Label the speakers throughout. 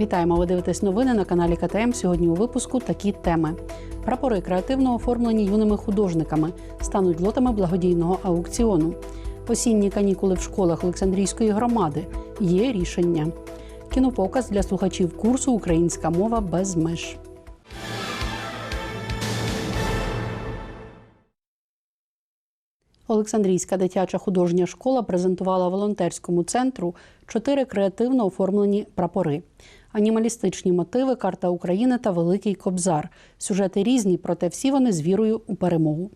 Speaker 1: Вітаємо! Ви дивитесь новини на каналі КТМ. Сьогодні у випуску такі теми: прапори креативно оформлені юними художниками стануть лотами благодійного аукціону. Осінні канікули в школах Олександрійської громади є рішення. Кінопоказ для слухачів курсу Українська мова без меж. Олександрійська дитяча художня школа презентувала волонтерському центру чотири креативно оформлені прапори: анімалістичні мотиви, карта України та Великий Кобзар. Сюжети різні, проте всі вони з вірою у перемогу.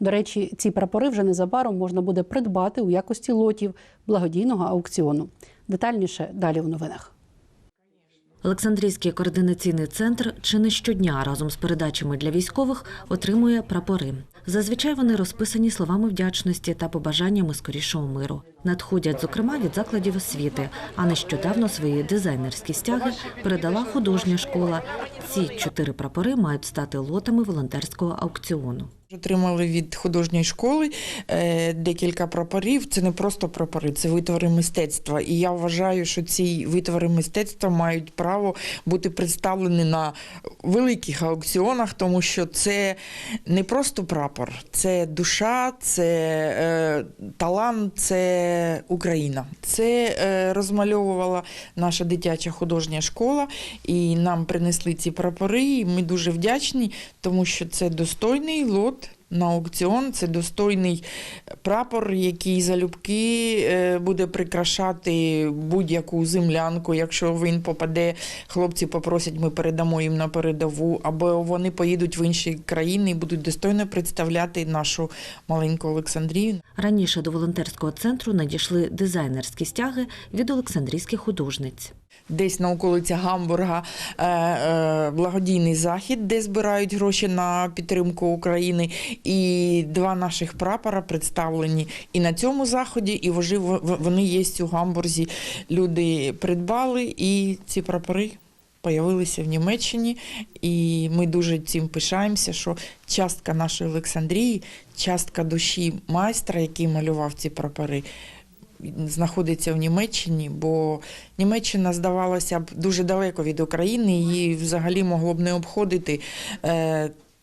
Speaker 1: До речі, ці прапори вже незабаром можна буде придбати у якості лотів благодійного аукціону. Детальніше далі у новинах.
Speaker 2: Олександрійський координаційний центр чи не щодня разом з передачами для військових отримує прапори. Зазвичай вони розписані словами вдячності та побажаннями скорішого миру. Надходять, зокрема, від закладів освіти. А нещодавно свої дизайнерські стяги передала художня школа. Ці чотири прапори мають стати лотами волонтерського аукціону.
Speaker 3: Отримали від художньої школи е, декілька прапорів. Це не просто прапори, це витвори мистецтва. І я вважаю, що ці витвори мистецтва мають право бути представлені на великих аукціонах, тому що це не просто прапор, це душа, це е, талант, це Україна. Це е, розмальовувала наша дитяча художня школа, і нам принесли ці прапори. І ми дуже вдячні, тому що це достойний лот на аукціон. Це достойний прапор, який залюбки е, буде прикрашати будь-яку землянку. Якщо він попаде, хлопці попросять, ми передамо їм на передову, або вони поїдуть в інші країни і будуть достойно представляти нашу маленьку Олександрію.
Speaker 2: Раніше до волонтерського центру надійшли дизайнерські стяги від олександрійських художниць.
Speaker 3: Десь на околицях Гамбурга е, е, благодійний захід, де збирають гроші на підтримку України. І два наших прапора представлені і на цьому заході, і вони є у Гамбурзі. Люди придбали, і ці прапори появилися в Німеччині. І ми дуже цим пишаємося, що частка нашої Олександрії, частка душі майстра, який малював ці прапори, знаходиться в Німеччині, бо Німеччина здавалася б дуже далеко від України, її взагалі могло б не обходити.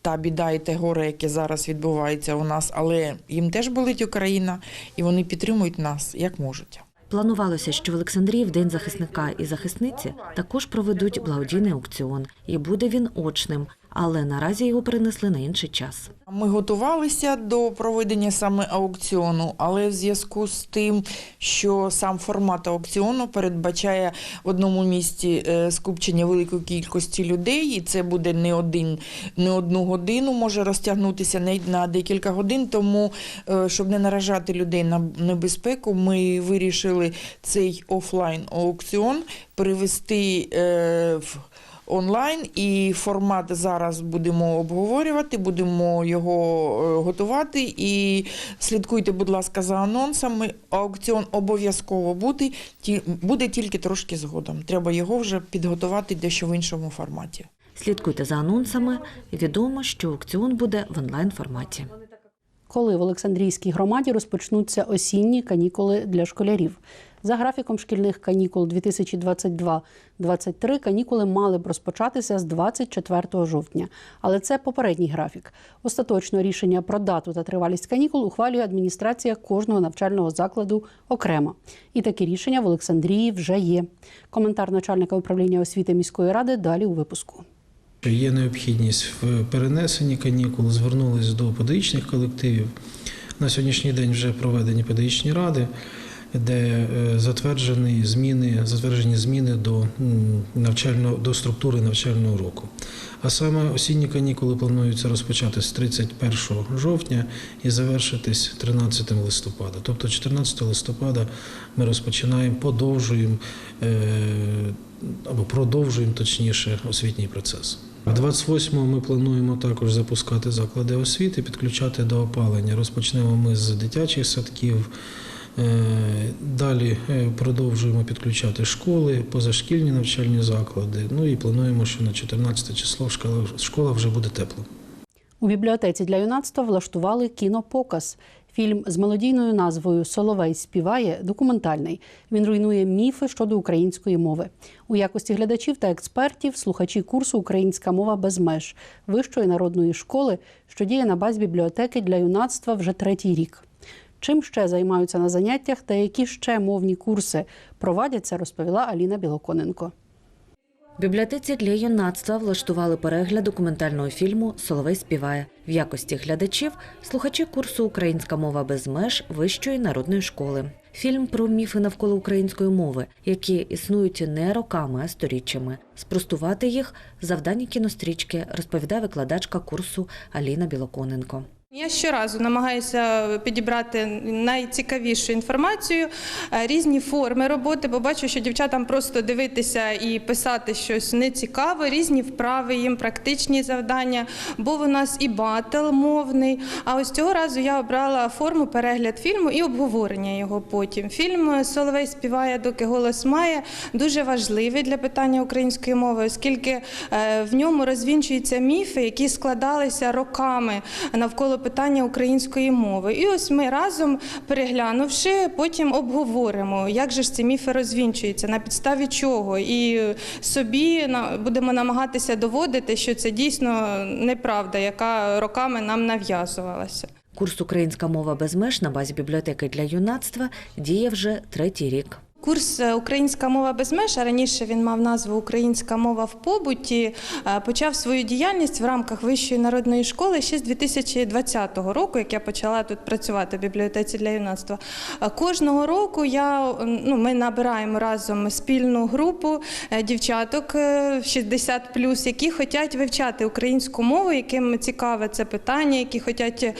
Speaker 3: Та біда і те горе, яке зараз відбувається у нас, але їм теж болить Україна, і вони підтримують нас як можуть.
Speaker 2: Планувалося, що в Олександрії в День захисника і захисниці також проведуть благодійний аукціон, і буде він очним, але наразі його перенесли на інший час.
Speaker 3: Ми готувалися до проведення саме аукціону, але в зв'язку з тим, що сам формат аукціону передбачає в одному місці е, скупчення великої кількості людей, і це буде не один, не одну годину, може розтягнутися не на декілька годин. Тому, е, щоб не наражати людей на небезпеку, ми вирішили цей офлайн аукціон перевести е, в онлайн, і формат зараз будемо обговорювати, будемо його е, готувати. І слідкуйте, будь ласка, за анонсами. Аукціон обов'язково буде, буде тільки трошки згодом. Треба його вже підготувати дещо в іншому форматі.
Speaker 2: Слідкуйте за анонсами. Відомо, що аукціон буде в онлайн форматі.
Speaker 1: Коли в Олександрійській громаді розпочнуться осінні канікули для школярів. За графіком шкільних канікул 2022-2023 канікули мали б розпочатися з 24 жовтня, але це попередній графік. Остаточно рішення про дату та тривалість канікул ухвалює адміністрація кожного навчального закладу окремо. І такі рішення в Олександрії вже є. Коментар начальника управління освіти міської ради далі у випуску.
Speaker 4: Є необхідність в перенесенні канікул, звернулись до педагогічних колективів. На сьогоднішній день вже проведені педагогічні ради, де е, затверджені зміни, затверджені зміни до навчального до структури навчального року. А саме осінні канікули плануються розпочати з 31 жовтня і завершитись 13 листопада. Тобто 14 листопада ми розпочинаємо, подовжуємо е, або продовжуємо точніше освітній процес. 28-го ми плануємо також запускати заклади освіти, підключати до опалення. Розпочнемо ми з дитячих садків. Е, Далі е, продовжуємо підключати школи, позашкільні навчальні заклади. Ну і плануємо, що на 14 число школа, вже буде тепла.
Speaker 1: У бібліотеці для юнацтва влаштували кінопоказ. Фільм з мелодійною назвою Соловей співає документальний. Він руйнує міфи щодо української мови. У якості глядачів та експертів слухачі курсу Українська мова без меж вищої народної школи, що діє на базі бібліотеки для юнацтва вже третій рік. Чим ще займаються на заняттях та які ще мовні курси провадяться, розповіла Аліна Білоконенко.
Speaker 2: Бібліотеці для юнацтва влаштували перегляд документального фільму Соловей співає в якості глядачів, слухачі курсу Українська мова без меж вищої народної школи. Фільм про міфи навколо української мови, які існують не роками, а сторіччями. Спростувати їх завдання кінострічки, розповідає викладачка курсу Аліна Білоконенко.
Speaker 5: Я щоразу намагаюся підібрати найцікавішу інформацію, е, різні форми роботи, бо бачу, що дівчатам просто дивитися і писати щось не цікаво, різні вправи, їм практичні завдання. Був у нас і батл мовний. А ось цього разу я обрала форму перегляд фільму і обговорення його потім. Фільм Соловей співає, доки голос має дуже важливий для питання української мови, оскільки е, в ньому розвінчуються міфи, які складалися роками навколо питання української мови. І ось ми разом переглянувши, потім обговоримо, як же ж ці міфи розвінчуються, на підставі чого, і собі будемо намагатися доводити, що це дійсно неправда, яка роками нам нав'язувалася.
Speaker 2: Курс Українська мова без меж на базі бібліотеки для юнацтва діє вже третій рік.
Speaker 5: Курс е, Українська мова без меж, а раніше він мав назву Українська мова в побуті, е, почав свою діяльність в рамках Вищої народної школи ще з 2020 року, як я почала тут працювати в бібліотеці для юнацтва. Е, Кожного року я, ну, ми набираємо разом спільну групу дівчаток е, 60 які хочуть вивчати українську мову, яким цікаве це питання, які хочуть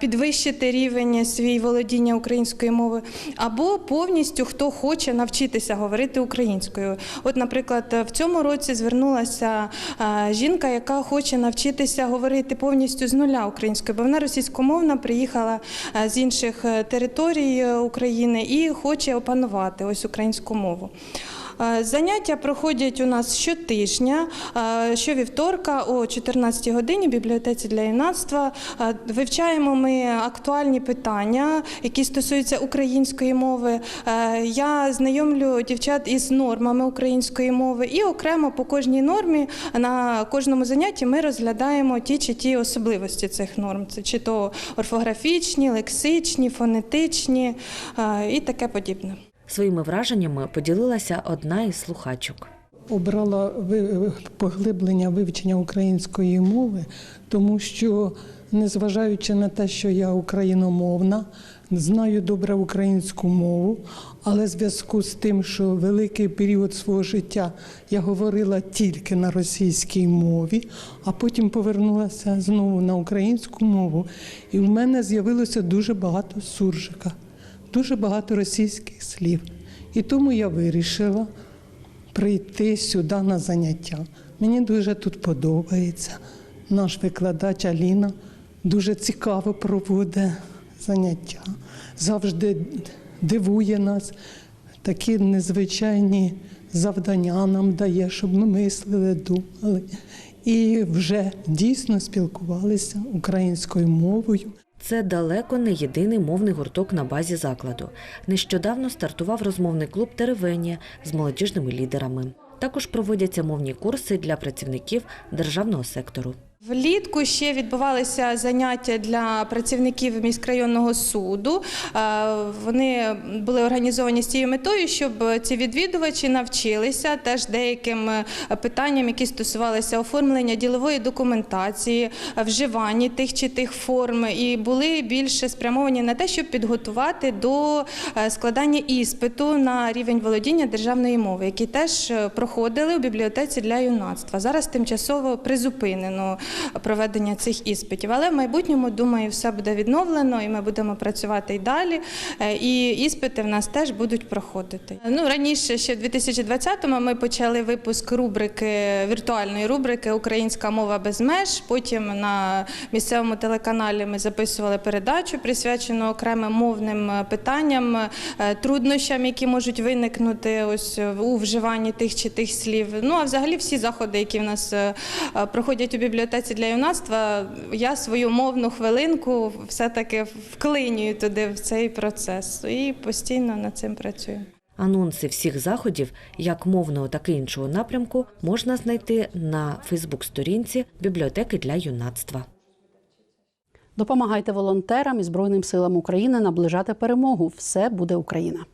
Speaker 5: підвищити рівень свій володіння українською мовою, або повністю хто хоче навчитися говорити українською. От, наприклад, в цьому році звернулася жінка, яка хоче навчитися говорити повністю з нуля українською, бо вона російськомовна, приїхала з інших е, територій е, України і хоче опанувати ось українську мову. Е, Заняття проходять у нас щотижня, е, щовівторка о 14 годині в бібліотеці для юнацтва. Е, Вивчаємо ми актуальні питання, які стосуються української мови. Я знайомлю дівчат із нормами української мови, і окремо по кожній нормі на кожному занятті ми розглядаємо ті чи ті особливості цих норм. Це чи то орфографічні, лексичні, фонетичні і таке подібне.
Speaker 2: Своїми враженнями поділилася одна із слухачок.
Speaker 6: обрала поглиблення вивчення української мови, тому що, незважаючи на те, що я україномовна, знаю добре українську мову, але в зв'язку з тим, що великий період свого життя я говорила тільки на російській мові, а потім повернулася знову на українську мову, і в мене з'явилося дуже багато суржика, дуже багато російських слів. І тому я вирішила прийти сюди на заняття. Мені дуже тут подобається. Наш викладач Аліна дуже цікаво проводить заняття, завжди дивує нас, такі незвичайні завдання нам дає, щоб ми мислили, думали. І вже дійсно спілкувалися українською мовою.
Speaker 2: Це далеко не єдиний мовний гурток на базі закладу. Нещодавно стартував розмовний клуб Теревенія з молодіжними лідерами. Також проводяться мовні курси для працівників державного сектору.
Speaker 5: Влітку ще відбувалися заняття для працівників міськрайонного суду. Е, Вони були організовані з цією метою, щоб ці відвідувачі навчилися теж деяким е, питанням, які стосувалися оформлення ділової документації, вживання тих чи тих форм, і були більше спрямовані на те, щоб підготувати до е, складання іспиту на рівень володіння державної мови, який теж проходили у бібліотеці для юнацтва. Зараз тимчасово призупинено проведення цих іспитів. Але в майбутньому, думаю, все буде відновлено, і ми будемо працювати і далі. Е, І іспити в нас теж будуть проходити. Ну раніше, ще в 2020-му, ми почали випуск рубрики віртуальної рубрики Українська мова без меж. Потім на місцевому телеканалі ми записували передачу, присвячену окремим мовним е, питанням, е, труднощам, які можуть виникнути ось у вживанні тих чи тих слів. Ну а взагалі всі заходи, які в нас проходять у бібліотеці бібліотеці для юнацтва я свою мовну хвилинку все-таки вклинюю туди в цей процес і постійно над цим працюю.
Speaker 2: Анонси всіх заходів, як мовного, так і іншого напрямку, можна знайти на Фейсбук-сторінці бібліотеки для юнацтва.
Speaker 1: Допомагайте волонтерам і Збройним силам України наближати перемогу. Все буде Україна.